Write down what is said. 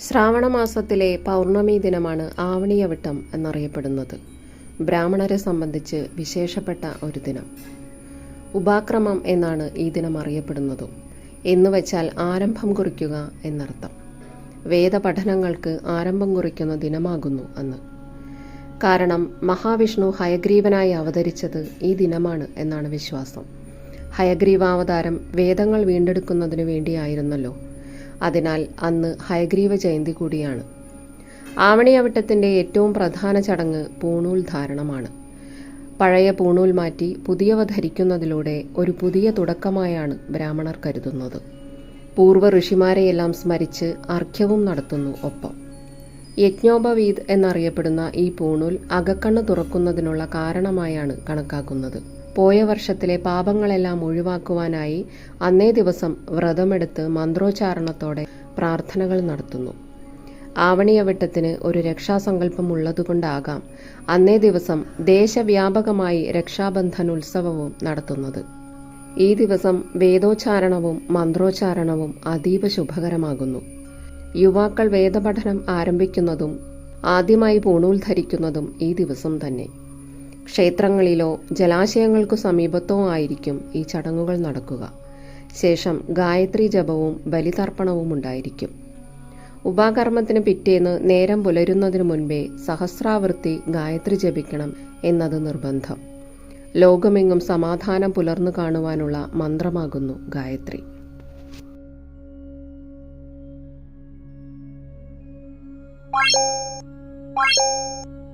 ശ്രാവണമാസത്തിലെ പൗർണമി ദിനമാണ് ആവണിയവട്ടം എന്നറിയപ്പെടുന്നത്. ബ്രാഹ്മണരെ സംബന്ധിച്ച് വിശേഷപ്പെട്ട ഒരു ദിനം. ഉപാക്രമം എന്നാണ് ഈ ദിനം അറിയപ്പെടുന്നതും. എന്ന് വെച്ചാൽ ആരംഭം കുറിക്കുക എന്നർത്ഥം. വേദപഠനങ്ങൾക്ക് ആരംഭം കുറിക്കുന്ന ദിനമാകുന്നു അന്ന്. കാരണം മഹാവിഷ്ണു ഹയഗ്രീവനായി അവതരിച്ചത് ഈ ദിനമാണ് എന്നാണ് വിശ്വാസം. ഹയഗ്രീവാവതാരം വേദങ്ങൾ വീണ്ടെടുക്കുന്നതിനു വേണ്ടിയായിരുന്നല്ലോ. അതിനാൽ അന്ന് ഹയഗ്രീവ ജയന്തി കൂടിയാണ്. ആവണിയവട്ടത്തിന്റെ ഏറ്റവും പ്രധാന ചടങ്ങ് പൂണൂൽ ധാരണമാണ്. പഴയ പൂണൂൽ മാറ്റി പുതിയവ ധരിക്കുന്നതിലൂടെ ഒരു പുതിയ തുടക്കമായാണ് ബ്രാഹ്മണർ കരുതുന്നത്. പൂർവ ഋഷിമാരെയെല്ലാം സ്മരിച്ച് അർഘ്യവും നടത്തുന്നു ഒപ്പം. യജ്ഞോപവീത് എന്നറിയപ്പെടുന്ന ഈ പൂണൂൽ അകക്കണ്ണ് തുറക്കുന്നതിനുള്ള കാരണമായാണ് കണക്കാക്കുന്നത്. പോയ വർഷത്തിലെ പാപങ്ങളെല്ലാം ഒഴിവാക്കുവാനായി അന്നേ ദിവസം വ്രതമെടുത്ത് മന്ത്രോച്ചാരണത്തോടെ പ്രാർത്ഥനകൾ നടത്തുന്നു. ആവണിയവട്ടത്തിന് ഒരു രക്ഷാസങ്കല്പം ഉള്ളതുകൊണ്ടാകാം അന്നേ ദിവസം ദേശവ്യാപകമായി രക്ഷാബന്ധൻ ഉത്സവവും നടത്തുന്നത്. ഈ ദിവസം വേദോച്ചാരണവും മന്ത്രോച്ചാരണവും അതീവ ശുഭകരമാകുന്നു. യുവാക്കൾ വേദപഠനം ആരംഭിക്കുന്നതും ആദ്യമായി പൂണൂൽ ധരിക്കുന്നതും ഈ ദിവസം തന്നെ. ക്ഷേത്രങ്ങളിലോ ജലാശയങ്ങൾക്കു സമീപത്തോ ആയിരിക്കും ഈ ചടങ്ങുകൾ നടക്കുക. ശേഷം ഗായത്രി ജപവും ബലിതർപ്പണവും ഉണ്ടായിരിക്കും. ഉപാകർമ്മത്തിന് പിറ്റേന്ന് നേരം പുലരുന്നതിനു മുൻപേ സഹസ്രാവൃത്തി ഗായത്രി ജപിക്കണം എന്നത് നിർബന്ധം. ലോകമെങ്ങും സമാധാനം പുലർന്നു കാണുവാനുള്ള മന്ത്രമാകുന്നു ഗായത്രി. Thank you.